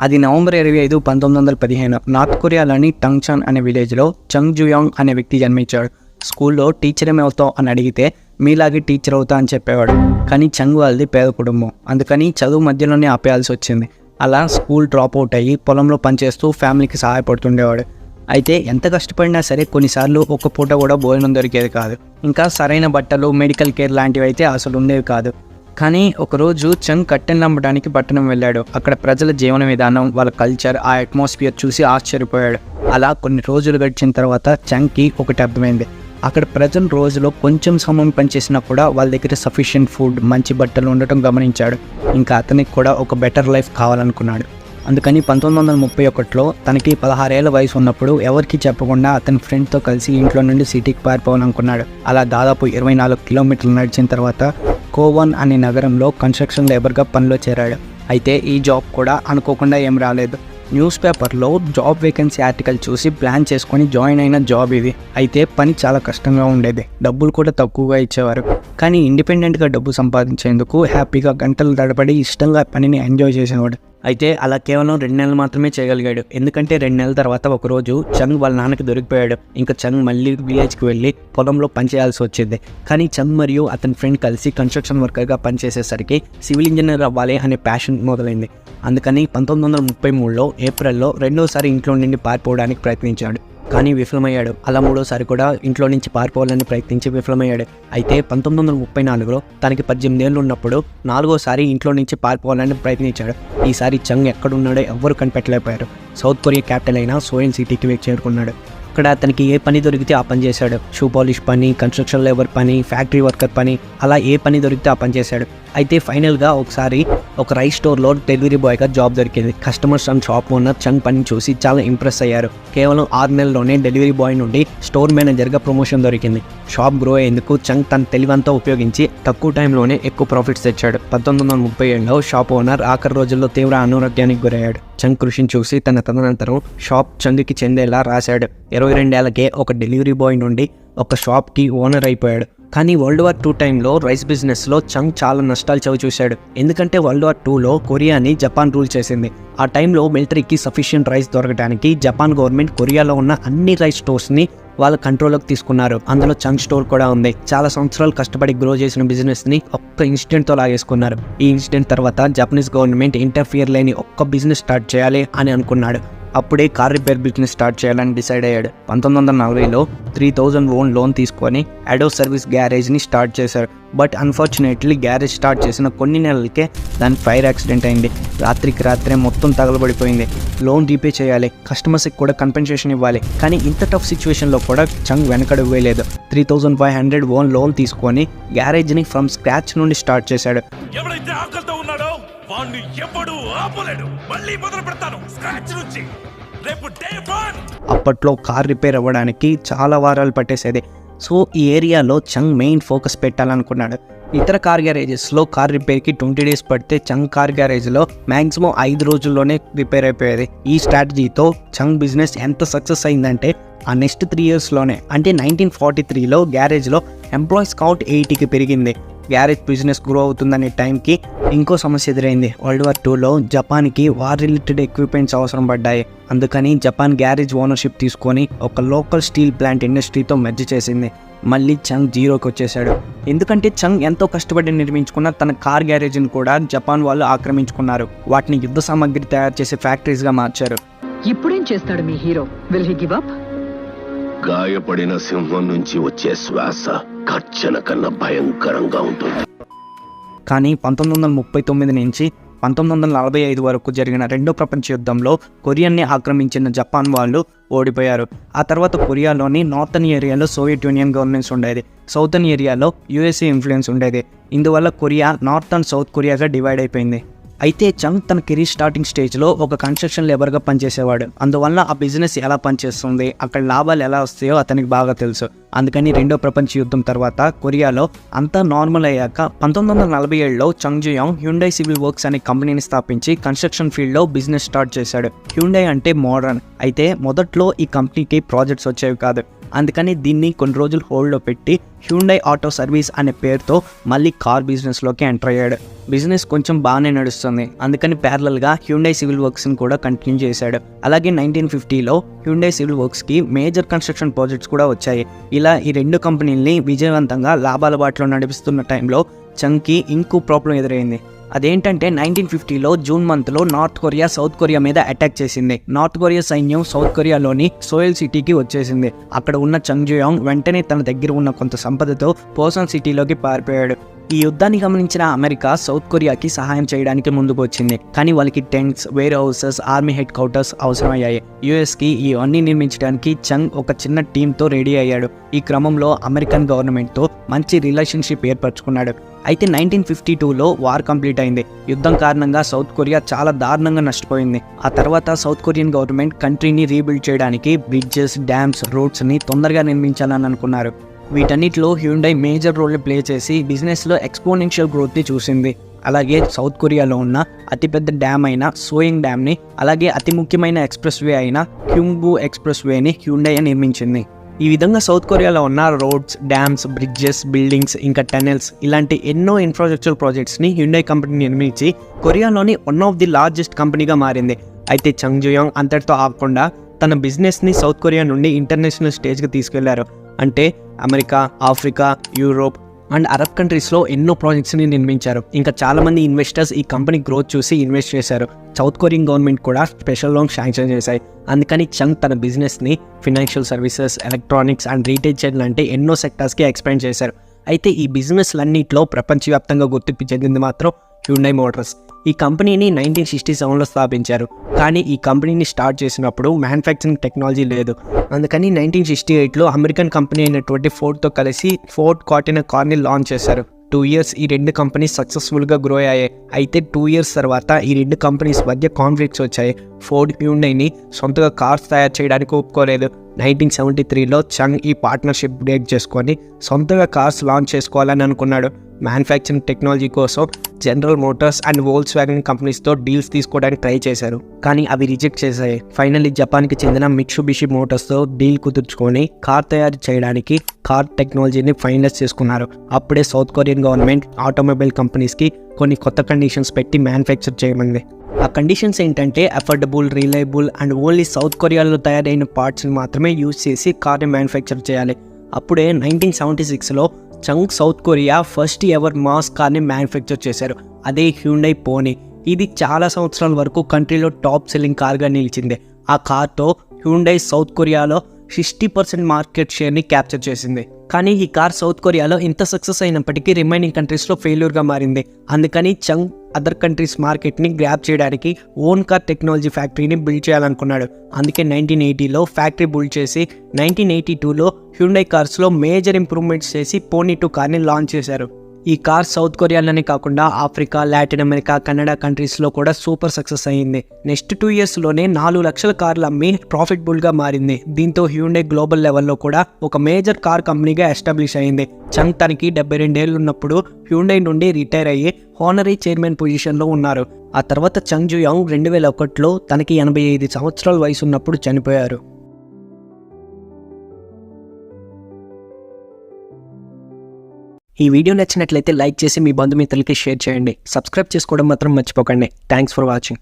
అది నవంబర్ ఇరవై ఐదు పంతొమ్మిది వందల పదిహేను. నార్త్ కొరియాలోని టంగ్చాన్ అనే విలేజ్లో చంగ్ జుయాంగ్ అనే వ్యక్తి జన్మించాడు. స్కూల్లో టీచర్ ఏమవుతావు అని అడిగితే మీలాగే టీచర్ అవుతా అని చెప్పేవాడు. కానీ చంగ్ వాళ్ళది పేద కుటుంబం. అందుకని చదువు మధ్యలోనే ఆపేయాల్సి వచ్చింది. అలా స్కూల్ డ్రాప్ అవుట్ అయ్యి పొలంలో పనిచేస్తూ ఫ్యామిలీకి సహాయపడుతుండేవాడు. అయితే ఎంత కష్టపడినా సరే కొన్నిసార్లు ఒక్క పూట కూడా భోజనం దొరికేది కాదు. ఇంకా సరైన బట్టలు మెడికల్ కేర్ లాంటివి అయితే అసలు ఉండేవి కాదు. కానీ ఒకరోజు చంగ్ కట్టెలు నమ్మడానికి పట్టణం వెళ్ళాడు. అక్కడ ప్రజల జీవన విధానం వాళ్ళ కల్చర్ ఆ అట్మాస్ఫియర్ చూసి ఆశ్చర్యపోయాడు. అలా కొన్ని రోజులు గడిచిన తర్వాత చంగ్కి ఒకటి అర్థమైంది. అక్కడ ప్రజలు రోజులో కొంచెం సమయం పనిచేసినా కూడా వాళ్ళ దగ్గర సఫిషియెంట్ ఫుడ్ మంచి బట్టలు ఉండటం గమనించాడు. ఇంకా అతనికి కూడా ఒక బెటర్ లైఫ్ కావాలనుకున్నాడు. అందుకని పంతొమ్మిది వందల ముప్పై ఒకటిలో తనకి పదహారేళ్ళ వయసు ఉన్నప్పుడు ఎవరికి చెప్పకుండా అతని ఫ్రెండ్తో కలిసి ఇంట్లో నుండి సిటీకి పారిపోవాలనుకున్నాడు. అలా దాదాపు ఇరవై నాలుగు కిలోమీటర్లు నడిచిన తర్వాత కోవన్ అనే నగరంలో కన్స్ట్రక్షన్ లేబర్గా పనిలో చేరాడు. అయితే ఈ జాబ్ కూడా అనుకోకుండా ఏం రాలేదు. న్యూస్ పేపర్లో జాబ్ వేకెన్సీ ఆర్టికల్ చూసి ప్లాన్ చేసుకొని జాయిన్ అయిన జాబ్ ఇది. అయితే పని చాలా కష్టంగా ఉండేది. డబ్బులు కూడా తక్కువగా ఇచ్చేవారు. కానీ ఇండిపెండెంట్గా డబ్బు సంపాదించేందుకు హ్యాపీగా గంటలు తడబడి ఇష్టంగా పనిని ఎంజాయ్ చేసేవాడు. అయితే అలా కేవలం రెండు నెలలు మాత్రమే చేయగలిగాడు. ఎందుకంటే రెండు నెలల తర్వాత ఒకరోజు చంగ్ వాళ్ళ నాన్నకి దొరికిపోయాడు. ఇంకా చంగ్ మళ్ళీ విలేజ్కి వెళ్ళి పొలంలో పనిచేయాల్సి వచ్చింది. కానీ చంగ్ మరియు అతని ఫ్రెండ్ కలిసి కన్స్ట్రక్షన్ వర్కర్గా పనిచేసేసరికి సివిల్ ఇంజనీర్ అవ్వాలి అనే ప్యాషన్ మొదలైంది. అందుకని పంతొమ్మిది వందల ముప్పై మూడులో ఏప్రిల్లో రెండోసారి ఇంట్లో నుండి పారిపోవడానికి ప్రయత్నించాడు. కానీ విఫలమయ్యాడు. అలా మూడోసారి కూడా ఇంట్లో నుంచి పారిపోవాలని ప్రయత్నించి విఫలమయ్యాడు. అయితే పంతొమ్మిది వందల ముప్పై నాలుగులో తనకి పద్దెనిమిది ఏళ్ళు ఉన్నప్పుడు నాలుగోసారి ఇంట్లో నుంచి పారిపోవాలని ప్రయత్నించాడు. ఈసారి చంగ్ ఎక్కడున్నాడో ఎవ్వరు కనిపెట్టలేకపోయారు. సౌత్ కొరియా క్యాపిటల్ అయిన సోయన్ సిటీకి చేరుకున్నాడు. అక్కడ అతనికి ఏ పని దొరికితే ఆ పని చేశాడు. షూ పాలిష్ పని కన్స్ట్రక్షన్ లేబర్ పని ఫ్యాక్టరీ వర్కర్ పని అలా ఏ పని దొరికితే ఆ పని చేశాడు. అయితే ఫైనల్గా ఒకసారి ఒక రైస్ స్టోర్లో డెలివరీ బాయ్గా జాబ్ దొరికింది. Customers and shop owner Chung పని చూసి చాలా ఇంప్రెస్ అయ్యారు. కేవలం ఆరు నెలల్లోనే డెలివరీ బాయ్ నుండి స్టోర్ మేనేజర్గా ప్రమోషన్ దొరికింది. షాప్ గ్రో అయ్యేందుకు చంగ్ తన తెలివంతా ఉపయోగించి తక్కువ టైంలోనే ఎక్కువ ప్రాఫిట్స్ తెచ్చాడు. పంతొమ్మిది వందల ముప్పై ఏడులో షాప్ ఓనర్ ఆఖరి రోజుల్లో తీవ్ర అనారోగ్యానికి గురయ్యాడు. చంగ్ కృషిని చూసి తన తదనంతరం షాప్ చంగ్కి చెందేలా రాశాడు. ఇరవై రెండేళ్ళకే ఒక డెలివరీ బాయ్ నుండి ఒక షాప్కి ఓనర్ అయిపోయాడు. కానీ వరల్డ్ వార్ టూ టైంలో రైస్ బిజినెస్లో చంగ్ చాలా నష్టాలు చవి చూశాడు. ఎందుకంటే వరల్డ్ వార్ టూలో కొరియాని జపాన్ రూల్ చేసింది. ఆ టైంలో మిలిటరీకి సఫిషియంట్ రైస్ దొరకడానికి జపాన్ గవర్నమెంట్ కొరియాలో ఉన్న అన్ని రైస్ స్టోర్స్ని వాళ్ళ కంట్రోల్లోకి తీసుకున్నారు. అందులో చంగ్ స్టోర్ కూడా ఉంది. చాలా సంవత్సరాలు కష్టపడి గ్రో చేసిన బిజినెస్ని ఒక్క ఇన్సిడెంట్తో లాగేసుకున్నారు. ఈ ఇన్సిడెంట్ తర్వాత జపనీస్ గవర్నమెంట్ ఇంటర్ఫియర్ లేని ఒక్క బిజినెస్ స్టార్ట్ చేయాలి అని అనుకున్నాడు. అప్పుడే కార్ రిపేర్ బిజినెస్ స్టార్ట్ చేయాలని డిసైడ్ అయ్యాడు. పంతొమ్మిది వందల నలభైలో త్రీ థౌజండ్ ఓన్ లోన్ తీసుకొని అడో సర్వీస్ గ్యారేజ్ని స్టార్ట్ చేశారు. బట్ అన్ఫార్చునేట్లీ గ్యారేజ్ స్టార్ట్ చేసిన కొన్ని నెలలకే దాని ఫైర్ యాక్సిడెంట్ అయింది. రాత్రికి రాత్రే మొత్తం తగలబడిపోయింది. లోన్ రీపే చేయాలి. కస్టమర్స్కి కూడా కన్పెన్సేషన్ ఇవ్వాలి. కానీ ఇంత టఫ్ సిచ్యువేషన్లో కూడా చంగ్ వెనకడు వేయలేదు. Three thousand five hundred own loan తీసుకొని గ్యారేజ్ని ఫ్రమ్ స్క్రాచ్ నుండి స్టార్ట్ చేశాడు. వాణ్ణి ఎవ్వడు ఆపలేడు. మళ్ళీ మొదలు పెడతాను. స్క్రాచ్ నుంచి. రేపు డే వన్. అప్పట్లో కార్ రిపేర్ అవ్వడానికి చాలా వారాలు పట్టేసేది. సో ఈ ఏరియాలో చంగ్ మెయిన్ ఫోకస్ పెట్టాలనుకున్నాడు. ఇతర కార్ గ్యారేజెస్లో కార్ రిపేర్కి ట్వంటీ డేస్ పడితే చంగ్ కార్ గ్యారేజ్లో మ్యాక్సిమం ఐదు రోజుల్లోనే రిపేర్ అయిపోయేది. ఈ స్ట్రాటజీతో చంగ్ బిజినెస్ ఎంత సక్సెస్ అయిందంటే ఆ నెక్స్ట్ త్రీ ఇయర్స్లోనే అంటే నైన్టీన్ ఫార్టీ త్రీలో గ్యారేజ్లో ఎంప్లాయీస్ కౌంట్ ఎయిటీకి పెరిగింది. గ్యారేజ్ బిజినెస్ గ్రో అవుతుందనే టైంకి ఇంకో సమస్య ఎదురైంది. వరల్డ్ వార్ టూలో జపాన్కి వార్ రిలేటెడ్ ఎక్విప్మెంట్స్ అవసరం పడ్డాయి. అందుకని జపాన్ గ్యారేజ్ ఓనర్షిప్ తీసుకొని ఒక లోకల్ స్టీల్ ప్లాంట్ ఇండస్ట్రీతో మెర్జ్ చేసింది. మళ్ళీ చంగ్ జీరోకి వచ్చేసాడు ఎందుకంటే చంగ్ ఎంతో కష్టపడి నిర్మించుకున్న తన కార్ గ్యారేజ్ని కూడా జపాన్ వాళ్ళు ఆక్రమించుకున్నారు. వాటిని యుద్ధ సామాగ్రి తయారు చేసే ఫ్యాక్టరీస్గా మార్చారు. ఇప్పుడేం చేస్తాడు మీ hero? Will he give up గాయపడిన సింహం నుంచి వచ్చే శ్వాస గర్జన కన్నా భయంకరంగా ఉంటుంది. కానీ పంతొమ్మిది వందల ముప్పై తొమ్మిది నుంచి పంతొమ్మిది వందల నలభై ఐదు వరకు జరిగిన రెండో ప్రపంచ యుద్ధంలో కొరియన్ని ఆక్రమించిన జపాన్ వాళ్ళు ఓడిపోయారు. ఆ తర్వాత కొరియాలోని నార్థన్ ఏరియాలో సోవియట్ యూనియన్ గవర్నెన్స్ ఉండేది. సౌతర్న్ ఏరియాలో యుఎస్ఏ ఇన్ఫ్లుయెన్స్ ఉండేది. ఇందువల్ల కొరియా నార్త్ అండ్ సౌత్ కొరియాగా డివైడ్ అయిపోయింది. అయితే చంగ్ తన కెరీర్ స్టార్టింగ్ స్టేజ్లో ఒక కన్స్ట్రక్షన్ లేబర్గా పనిచేసేవాడు. అందువల్ల ఆ బిజినెస్ ఎలా పనిచేస్తుంది అక్కడ లాభాలు ఎలా వస్తాయో అతనికి బాగా తెలుసు. అందుకని రెండో ప్రపంచ యుద్ధం తర్వాత కొరియాలో అంతా నార్మల్ అయ్యాక పంతొమ్మిది వందల నలభై ఏడులో చంగ్జుయాంగ్ హ్యుండై సివిల్ వర్క్స్ అనే కంపెనీని స్థాపించి కన్స్ట్రక్షన్ ఫీల్డ్లో బిజినెస్ స్టార్ట్ చేశాడు. హ్యుండై అంటే మోడర్న్. అయితే మొదట్లో ఈ కంపెనీకి ప్రాజెక్ట్స్ వచ్చేవి కాదు. అందుకని దీన్ని కొన్ని రోజులు హోల్డ్లో పెట్టి హ్యూండై ఆటో సర్వీస్ అనే పేరుతో మళ్ళీ కార్ బిజినెస్లోకి ఎంటర్ అయ్యాడు. బిజినెస్ కొంచెం బాగానే నడుస్తుంది. అందుకని ప్యారలల్గా హ్యూండై సివిల్ వర్క్స్ని కూడా కంటిన్యూ చేశాడు. అలాగే నైన్టీన్ ఫిఫ్టీలో హ్యూండై సివిల్ వర్క్స్కి మేజర్ కన్స్ట్రక్షన్ ప్రాజెక్ట్స్ కూడా వచ్చాయి. ఇలా ఈ రెండు కంపెనీల్ని విజయవంతంగా లాభాల బాటలో నడిపిస్తున్న టైంలో చంకీ ఇంకో ప్రాబ్లం ఎదురైంది. అదేంటంటే నైన్టీన్ ఫిఫ్టీలో జూన్ మంత్లో నార్త్ కొరియా సౌత్ కొరియా మీద అటాక్ చేసింది. నార్త్ కొరియా సైన్యం సౌత్ కొరియాలోని సోయల్ సిటీకి వచ్చేసింది. అక్కడ ఉన్న చంగ్జుయాంగ్ వెంటనే తన దగ్గర ఉన్న కొంత సంపదతో పోసన్ సిటీలోకి పారిపోయాడు. ఈ యుద్ధాన్ని గమనించిన అమెరికా సౌత్ కొరియాకి సహాయం చేయడానికి ముందుకు వచ్చింది. కానీ వాళ్ళకి tents where houses army headquarters అవసరమయ్యాయి. యుఎస్కి ఇవన్నీ నిర్మించడానికి చంగ్ ఒక చిన్న టీంతో రెడీ అయ్యాడు. ఈ క్రమంలో అమెరికన్ గవర్నమెంట్తో మంచి రిలేషన్షిప్ ఏర్పరచుకున్నాడు. అయితే నైన్టీన్ ఫిఫ్టీ టూలో వార్ కంప్లీట్ అయింది. యుద్ధం కారణంగా సౌత్ కొరియా చాలా దారుణంగా నష్టపోయింది. ఆ తర్వాత సౌత్ కొరియన్ గవర్నమెంట్ కంట్రీని రీబిల్డ్ చేయడానికి బ్రిడ్జెస్ డ్యామ్స్ రోడ్స్ని తొందరగా నిర్మించాలని అనుకున్నారు. వీటన్నిటిలో హ్యూండై మేజర్ రోల్ ప్లే చేసి బిజినెస్లో ఎక్స్పోనెన్షియల్ గ్రోత్ని చూసింది. అలాగే సౌత్ కొరియాలో ఉన్న అతిపెద్ద డ్యామ్ అయిన సోయింగ్ డ్యామ్ని అలాగే అతి ముఖ్యమైన ఎక్స్ప్రెస్ వే అయిన హ్యూంగ్బూ ఎక్స్ప్రెస్ వేని హ్యూండై నిర్మించింది. ఈ విధంగా సౌత్ కొరియాలో ఉన్న రోడ్స్ డ్యామ్స్ బ్రిడ్జెస్ బిల్డింగ్స్ ఇంకా టనెల్స్ ఇలాంటి ఎన్నో ఇన్ఫ్రాస్ట్రక్చర్ ప్రాజెక్ట్స్ని హ్యుండై కంపెనీ నిర్మించి కొరియాలోని వన్ ఆఫ్ ది లార్జెస్ట్ కంపెనీగా మారింది. అయితే చంగ్జుయాంగ్ అంతటితో ఆగకుండా తన బిజినెస్ని సౌత్ కొరియా నుండి ఇంటర్నేషనల్ స్టేజ్కి తీసుకెళ్ళారు. అంటే America Africa Europe and Arab కంట్రీస్లో ఎన్నో ప్రాజెక్ట్స్ని నిర్మించారు. ఇంకా చాలామంది ఇన్వెస్టర్స్ ఈ కంపెనీ గ్రోత్ చూసి ఇన్వెస్ట్ చేశారు. సౌత్ కొరియన్ గవర్నమెంట్ కూడా స్పెషల్ లోన్ శాంక్షన్ చేశాయి. అందుకని చంగ్ తన బిజినెస్ని financial services electronics and retail chain లాంటి ఎన్నో సెక్టార్స్కి ఎక్స్పాండ్ చేశారు. అయితే ఈ బిజినెస్లన్నింటిలో ప్రపంచవ్యాప్తంగా గుర్తింపు చెందింది మాత్రం హ్యుండై మోటార్స్. ఈ కంపెనీని నైన్టీన్ సిక్స్టీ సెవెన్లో స్థాపించారు. కానీ ఈ కంపెనీని స్టార్ట్ చేసినప్పుడు మ్యానుఫ్యాక్చరింగ్ టెక్నాలజీ లేదు. అందుకని నైన్టీన్ సిక్స్టీ ఎయిట్లో అమెరికన్ కంపెనీ అయినటువంటి ఫోర్డ్తో కలిసి ఫోర్డ్ కాటిన కార్ని లాంచ్ చేశారు. టూ ఇయర్స్ ఈ రెండు కంపెనీస్ సక్సెస్ఫుల్గా గ్రో అయ్యాయి. అయితే టూ ఇయర్స్ తర్వాత ఈ రెండు కంపెనీస్ మధ్య కాన్ఫ్లిక్ట్స్ వచ్చాయి. ఫోర్డ్ హ్యూండైని సొంతగా కార్స్ తయారు చేయడానికి ఒప్పుకోలేదు. నైన్టీన్ సెవెంటీ త్రీలో చంగ్ ఈ పార్ట్నర్షిప్ బ్రేక్ చేసుకొని సొంతగా కార్స్ లాంచ్ చేసుకోవాలని అనుకున్నాడు. మ్యానుఫ్యాక్చరింగ్ టెక్నాలజీ కోసం General Motors and Volkswagen కంపెనీస్తో డీల్స్ తీసుకోవడానికి ట్రై చేశారు. కానీ అవి రిజెక్ట్ చేశాయి. ఫైనల్లీ జపాన్కి చెందిన మిక్సుబిషి మోటార్స్తో డీల్ కుదుర్చుకొని కార్ తయారు చేయడానికి కార్ టెక్నాలజీని ఫైనలైజ్ చేసుకున్నారు. అప్పుడే సౌత్ కొరియన్ గవర్నమెంట్ ఆటోమొబైల్ కంపెనీస్కి కొన్ని కొత్త కండిషన్స్ పెట్టి మ్యానుఫ్యాక్చర్ చేయమంది. ఆ కండిషన్స్ ఏంటంటే affordable reliable and only South కొరియాలో తయారైన పార్ట్స్ని మాత్రమే యూజ్ చేసి కార్ని మ్యానుఫ్యాక్చర్ చేయాలి. అప్పుడే నైన్టీన్ సెవెంటీ సిక్స్లో Chung South Korea first ever mass కార్ని మ్యానుఫ్యాక్చర్ చేశారు. అదే హ్యూండై పోనీ ఇది చాలా సంవత్సరాల వరకు కంట్రీలో టాప్ సెల్లింగ్ కార్గా నిలిచింది. ఆ కార్తో హ్యూండై సౌత్ కొరియాలో సిక్స్టీ పర్సెంట్ మార్కెట్ షేర్ని క్యాప్చర్ చేసింది. కానీ ఈ కార్ సౌత్ కొరియాలో ఇంత సక్సెస్ అయినప్పటికీ రిమైనింగ్ కంట్రీస్లో ఫెయిల్యూర్గా మారింది. అందుకని చంగ్ అదర్ కంట్రీస్ మార్కెట్ని గ్రాప్ చేయడానికి ఓన్ కార్ టెక్నాలజీ ఫ్యాక్టరీని బిల్డ్ చేయాలనుకున్నాడు. అందుకే నైన్టీన్ ఎయిటీలో ఫ్యాక్టరీ బిల్డ్ చేసి నైన్టీన్ ఎయిటీ టూలో హ్యూండై కార్స్లో మేజర్ ఇంప్రూవ్మెంట్స్ చేసి పోనీ టూ కార్ని లాంచ్ చేశారు. ఈ కార్ సౌత్ కొరియాలోనే కాకుండా ఆఫ్రికా లాటిన్ అమెరికా కెనడా కంట్రీస్లో కూడా సూపర్ సక్సెస్ అయ్యింది నెక్స్ట్ టూ ఇయర్స్లోనే నాలుగు లక్షల కార్లు అమ్మి ప్రాఫిటబుల్గా మారింది. దీంతో హ్యూండే గ్లోబల్ లెవెల్లో కూడా ఒక మేజర్ కార్ కంపెనీగా ఎస్టాబ్లిష్ అయింది. చంగ్ తనకి డెబ్బై రెండేళ్ళు ఉన్నప్పుడు హ్యూండై నుండి రిటైర్ అయ్యి హానరీ చైర్మన్ పొజిషన్లో ఉన్నారు. ఆ తర్వాత చంగ్ జుయాంగ్ రెండు వేల ఒకటిలో తనకి ఎనభై ఐదు సంవత్సరాల వయసు ఉన్నప్పుడు చనిపోయారు. ఈ వీడియో నచ్చినట్లయితే లైక్ చేసి మీ బంధుమిత్రులకి షేర్ చేయండి. సబ్స్క్రైబ్ చేసుకోవడం మాత్రం మర్చిపోకండి. Thanks for watching